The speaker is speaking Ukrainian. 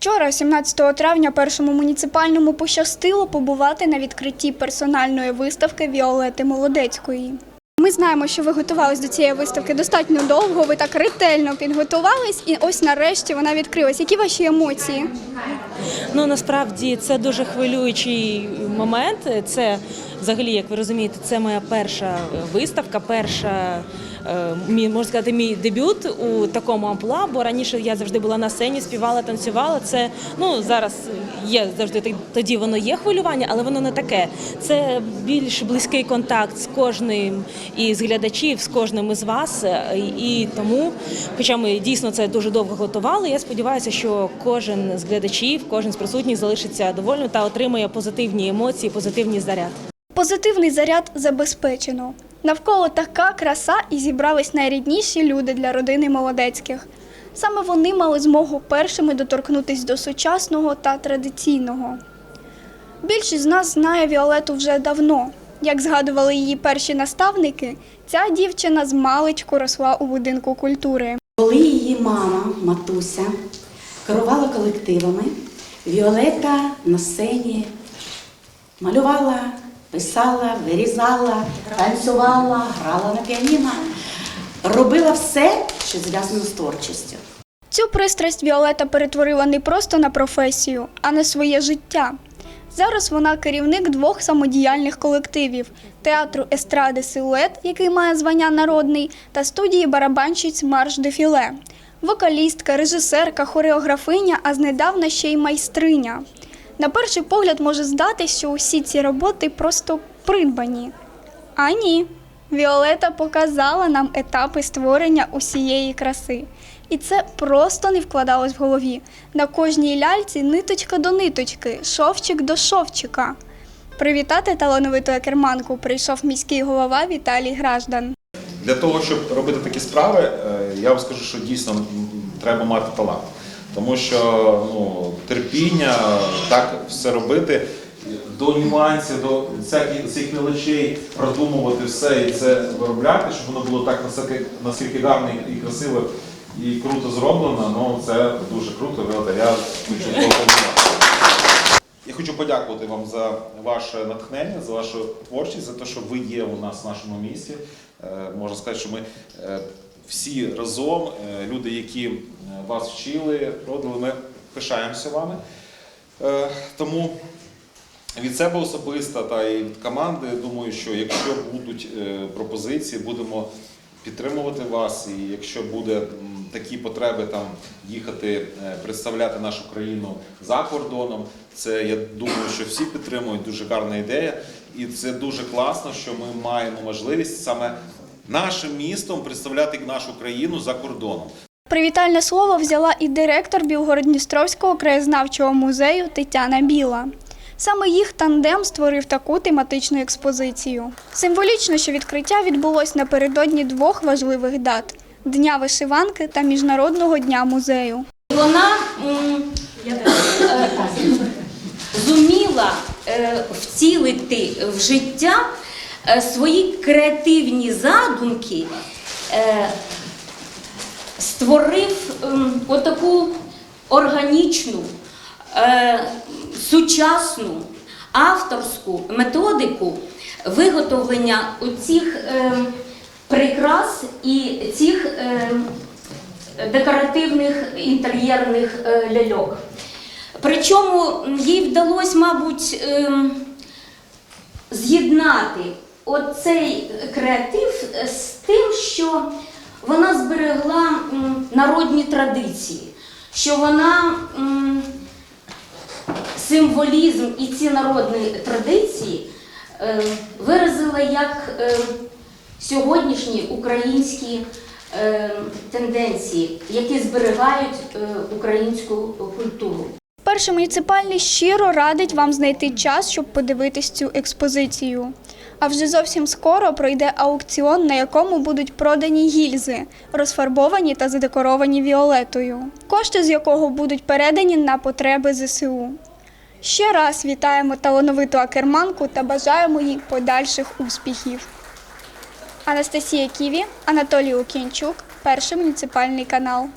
Вчора, 17 травня, першому муніципальному пощастило побувати на відкритті персональної виставки Віолети Молодецької. Ми знаємо, що ви готувались до цієї виставки достатньо довго. Ви так ретельно підготувались, і ось нарешті вона відкрилась. Які ваші емоції? Ну насправді це дуже хвилюючий момент. Це взагалі, як ви розумієте, це моя перша виставка, перша. Е, Мій можна сказати, мій дебют у такому амплуа, бо раніше я завжди була на сцені, співала, танцювала. Це ну зараз є завжди тоді воно є хвилювання, але воно не таке. Це більш близький контакт з кожним із глядачів, з кожним із вас. Е, І тому, хоча ми дійсно це дуже довго готували, я сподіваюся, що кожен з глядачів, кожен з присутніх залишиться довольним та отримує позитивні емоції, позитивний заряд. Позитивний заряд забезпечено. Навколо така краса і зібрались найрідніші люди для родини молодецьких. Саме вони мали змогу першими доторкнутись до сучасного та традиційного. Більшість з нас знає Віолету вже давно. Як згадували її перші наставники, ця дівчина з маличку росла у будинку культури. Коли її мама, матуся, керувала колективами, Віолета на сцені малювала, писала, вирізала, танцювала, грала на піаніно, робила все, що зв'язано з творчістю. Цю пристрасть Віолета перетворила не просто на професію, а на своє життя. Зараз вона керівник двох самодіяльних колективів театру естради Силует, який має звання народний, та студії барабанщиць Марш дефіле. Вокалістка, режисерка, хореографиня, а знедавна ще й майстриня. На перший погляд може здатись, що усі ці роботи просто придбані. А ні. Віолета показала нам етапи створення усієї краси. І це просто не вкладалось в голові. На кожній ляльці ниточка до ниточки, шовчик до шовчика. Привітати талановиту екерманку прийшов міський голова Віталій Граждан. Для того, щоб робити такі справи, е, я вам скажу, що дійсно треба мати талант. Тому що ну, терпіння, так все робити, до нюансів, до всяких цих мелочей продумувати все і це виробляти, щоб воно було так наскільки, наскільки гарно і красиво і круто зроблено, ну це дуже круто. Я хочу. Я хочу подякувати вам за ваше натхнення, за вашу творчість, за те, що ви є у нас в нашому місті. Е, Можна сказати, що ми е, всі разом, е, люди, які е, вас вчили, родили, ми пишаємося вами. Е, Тому від себе особисто та і від команди, думаю, що якщо будуть пропозиції, будемо підтримувати вас. І якщо буде такі потреби там їхати, представляти нашу країну за кордоном, це я думаю, що всі підтримують. Дуже гарна ідея. І це дуже класно, що ми маємо можливість саме нашим містом представляти нашу країну за кордоном. Привітальне слово взяла і директор Білгород-Дністровського краєзнавчого музею Тетяна Біла. Саме їх тандем створив таку тематичну експозицію. Символічно, що відкриття відбулось напередодні двох важливих дат Дня вишиванки та Міжнародного дня музею. Вона е, зуміла е, втілити в життя свої креативні задумки, е, створив ем, отаку органічну, е, сучасну авторську методику виготовлення оцих е, прикрас і цих. е, декоративних інтер'єрних е, ляльок. Причому їй вдалося, мабуть, ем, з'єднати оцей креатив з тим, що вона зберегла народні традиції, що вона символізм і ці народні традиції е, виразила як е, сьогоднішні українські е, тенденції, які зберігають українську культуру. Перший муніципальний щиро радить вам знайти час, щоб подивитись цю експозицію. А вже зовсім скоро пройде аукціон, на якому будуть продані гільзи, розфарбовані та задекоровані віолетою, кошти з якого будуть передані на потреби ЗСУ. Ще раз вітаємо талановиту акерманку та бажаємо їй подальших успіхів. Анастасія Ківі, Анатолій Окінчук, перший муніципальний канал.